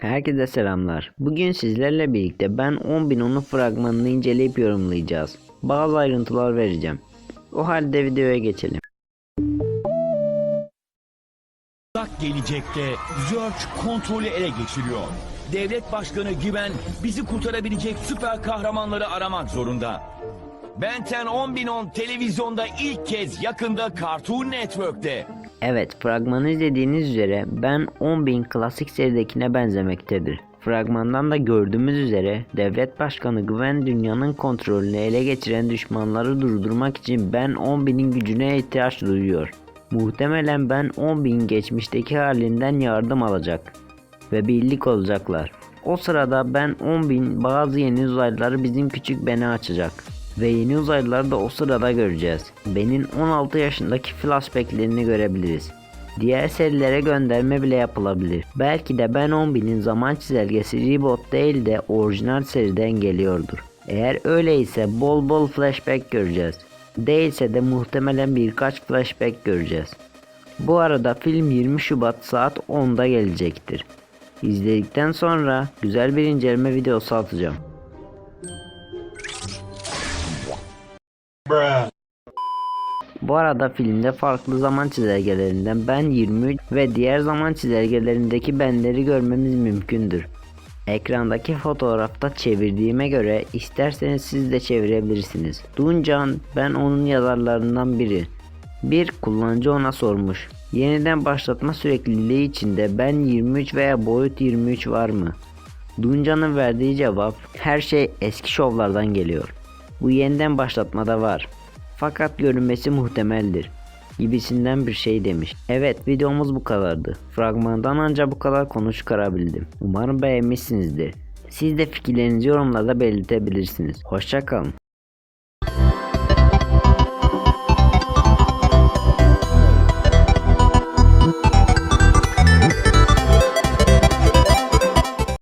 Herkese selamlar. Bugün sizlerle birlikte ben 10.010'un fragmanını inceleyip yorumlayacağız. Bazı ayrıntılar vereceğim. O halde videoya geçelim. Uzak gelecekte Zerg kontrolü ele geçiriyor. Devlet Başkanı Güven bizi kurtarabilecek süper kahramanları aramak zorunda. Benten 10.010 televizyonda ilk kez yakında Cartoon Network'te. Evet fragmanı izlediğiniz üzere ben 10.000 klasik seridekine benzemektedir. Fragmandan da gördüğümüz üzere devlet başkanı Güven dünyanın kontrolünü ele geçiren düşmanları durdurmak için ben 10.000'in gücüne ihtiyaç duyuyor. Muhtemelen ben 10.000 geçmişteki halinden yardım alacak ve birlik olacaklar. O sırada ben 10.000 bazı yeni uzaylıları bizim küçük beni açacak. Ve yeni uzaylıları da o sırada göreceğiz. Ben'in 16 yaşındaki flashbacklerini görebiliriz. Diğer serilere gönderme bile yapılabilir. Belki de Ben 10.000'in zaman çizelgesi reboot değil de orijinal seriden geliyordur. Eğer öyleyse bol bol flashback göreceğiz. Değilse de muhtemelen birkaç flashback göreceğiz. Bu arada film 20 Şubat saat 10'da gelecektir. İzledikten sonra güzel bir inceleme videosu atacağım. Bu arada filmde farklı zaman çizelgelerinden ben 23 ve diğer zaman çizelgelerindeki benleri görmemiz mümkündür. Ekrandaki fotoğrafta çevirdiğime göre isterseniz siz de çevirebilirsiniz. Duncan ben onun yazarlarından biri. Bir kullanıcı ona sormuş. Yeniden başlatma sürekliliği içinde ben 23 veya boyut 23 var mı? Duncan'ın verdiği cevap her şey eski şovlardan geliyor. Bu yeniden başlatmada var. Fakat görünmesi muhtemeldir. Gibisinden bir şey demiş. Evet videomuz bu kadardı. Fragmandan ancak bu kadar konu çıkarabildim. Umarım beğenmişsinizdir. Siz de fikirlerinizi yorumlarda belirtebilirsiniz. Hoşçakalın.